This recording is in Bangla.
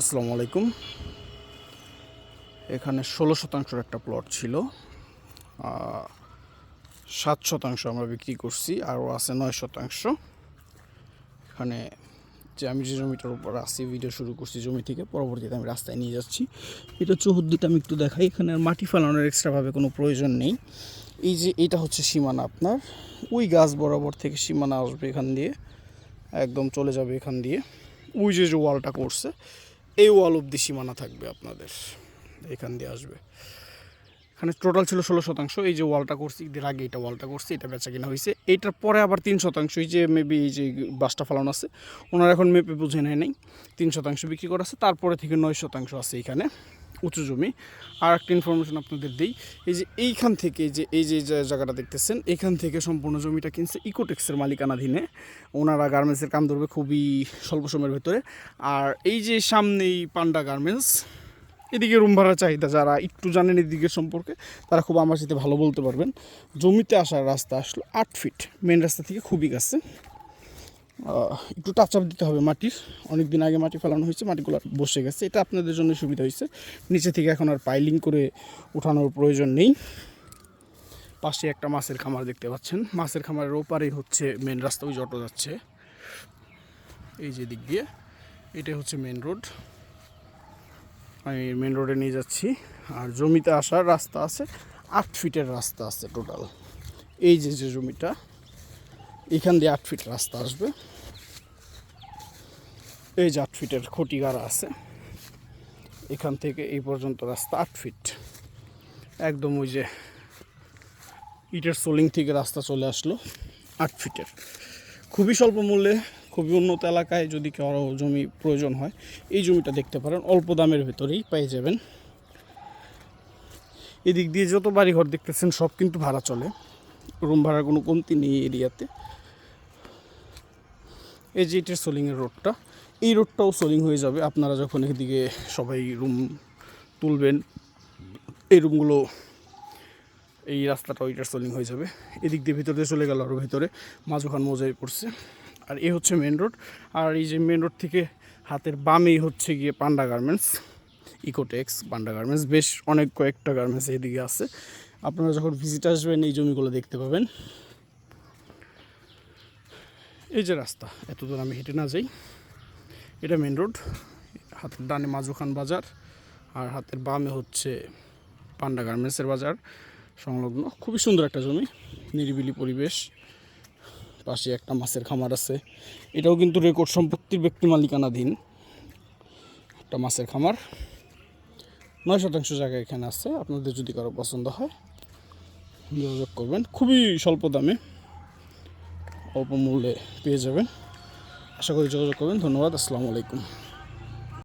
আসসালামু আলাইকুম। এখানে ষোলো শতাংশের একটা প্লট ছিল। সাত শতাংশ আমরা বিক্রি করছি, আরও আছে নয় শতাংশ। এখানে যে আমি যে জমিটার উপর আসি ভিডিও শুরু করছি, জমি থেকে পরবর্তীতে আমি রাস্তায় নিয়ে যাচ্ছি। এটা চৌহদ্দিটা আমি একটু দেখাই, এখানে আর মাটি ফেলানোর এক্সট্রাভাবে কোনো প্রয়োজন নেই। এই যে এটা হচ্ছে সীমানা আপনার। ওই গাছ বরাবর থেকে সীমানা আসবে এখান দিয়ে, একদম চলে যাবে এখান দিয়ে। ওই যে যে ওয়ালটা করছে এই ওয়াল অব্দি সীমানা থাকবে আপনাদের। এখান দিয়ে আসবে। এখানে টোটাল ছিল ষোলো শতাংশ। এই যে ওয়ালটা করছি ঈদের আগে এটা ওয়ালটা করছি, এটা বেচা কিনা হয়েছে। এইটার পরে আবার তিন শতাংশ, এই যে মেবি এই যে বাসটা ফালানো আছে, ওনারা এখন মেপে বুঝে নেয় নাই। তিন শতাংশ বিক্রি করা আছে, তারপরে থেকে নয় শতাংশ আছে এখানে, উঁচু জমি। আর একটা ইনফরমেশন আপনাদের দিই, এই যে এইখান থেকে যে, এই যে যে জায়গাটা দেখতেছেন, এখান থেকে সম্পূর্ণ জমিটা কিনছে ইকোটেক্সের মালিকানাধীনে। ওনারা গার্মেন্টসের কাম ধরবে খুবই স্বল্প সময়ের ভেতরে। আর এই যে সামনেই পান্ডা গার্মেন্টস এদিকে রুম ভাড়ার চাহিদা, যারা একটু জানেন এদিকে সম্পর্কে, তারা খুব আমার সাথে ভালো বলতে পারবেন। জমিতে আসার রাস্তা আসলো আট ফিট মেন রাস্তা থেকে খুবই কাছে। একটু টাচ আপ দিতে হবে মাটির। অনেক দিন আগে মাটি ফেলানো হয়েছে, মাটিগুলো বসে গেছে। এটা আপনাদের জন্য সুবিধা হয়েছে। নিচে থেকে এখন আর পাইলিং করে উঠানোর প্রয়োজন নেই। পাশে একটা মাছের খামার দেখতে পাচ্ছেন। মাছের খামারের ওপারেই হচ্ছে মেন রাস্তা, ওই যাচ্ছে। এই যে দিক দিয়ে, এটাই হচ্ছে মেন রোড আমি মেন রোডে নিয়ে যাচ্ছি। আর জমিতে আসার রাস্তা আছে, আট ফিটের রাস্তা আছে টোটাল এই যে যে জমিটা, এখান দিয়ে আট ফিট রাস্তা আসবে। এই যে আট ফিটের খুঁটি আছে, এখান থেকে এই পর্যন্ত রাস্তা আট ফিট। একদম ওই যে ইটের সোলিং থেকে রাস্তা চলে আসলো আট ফিটের। খুবই স্বল্প মূল্যে খুবই উন্নত এলাকায় যদি কারও জমি প্রয়োজন হয়, এই জমিটা দেখতে পারেন। অল্প দামের ভেতরেই পেয়ে যাবেন। এদিক দিয়ে যত বাড়িঘর দেখতেছেন, সব কিন্তু ভাড়া চলে। রুম ভাড়ার কোনো কমতি নেই এরিয়াতে। এই যে এটার সোলিংয়ের রোডটা, এই রোডটাও সোলিং হয়ে যাবে। আপনারা যখন এদিকে সবাই রুম তুলবেন, এই রুমগুলো, এই রাস্তাটা ওইটার সোলিং হয়ে যাবে। এদিক দিয়ে ভিতরে চলে গেল আরও ভিতরে। মাঝখান মোজাই পড়ছে। আর এ হচ্ছে মেন রোড আর এই যে মেন রোড থেকে হাতের বামেই হচ্ছে গিয়ে Panda garments Ecotex Panda garments বেশ অনেক কয়েকটা গার্মেন্টস এদিকে আছে। আপনারা যখন ভিজিট আসবেন, এই জমিগুলো দেখতে পাবেন। এই যে রাস্তা এত দূর আমি হেঁটে না যাই। এটা মেন রোড হাতের ডানে মাজুখান বাজার, আর হাতের বামে হচ্ছে পান্ডা গার্মেন্টসের বাজার, সংলগ্ন। খুবই সুন্দর একটা জমি, নিরিবিলি পরিবেশ। পাশে একটা মাছের খামার আছে। এটাও কিন্তু রেকর্ড সম্পত্তির ব্যক্তি মালিকানাধীন একটা মাছের খামার। নয় শতাংশ জায়গা এখানে আছে, আপনাদের যদি কারও পছন্দ হয়, যোগাযোগ করবেন। খুবই স্বল্প দামে, অল্প মূল্যে পেয়ে যাবেন। আশা করি যোগাযোগ করবেন। ধন্যবাদ, আসসালামু আলাইকুম।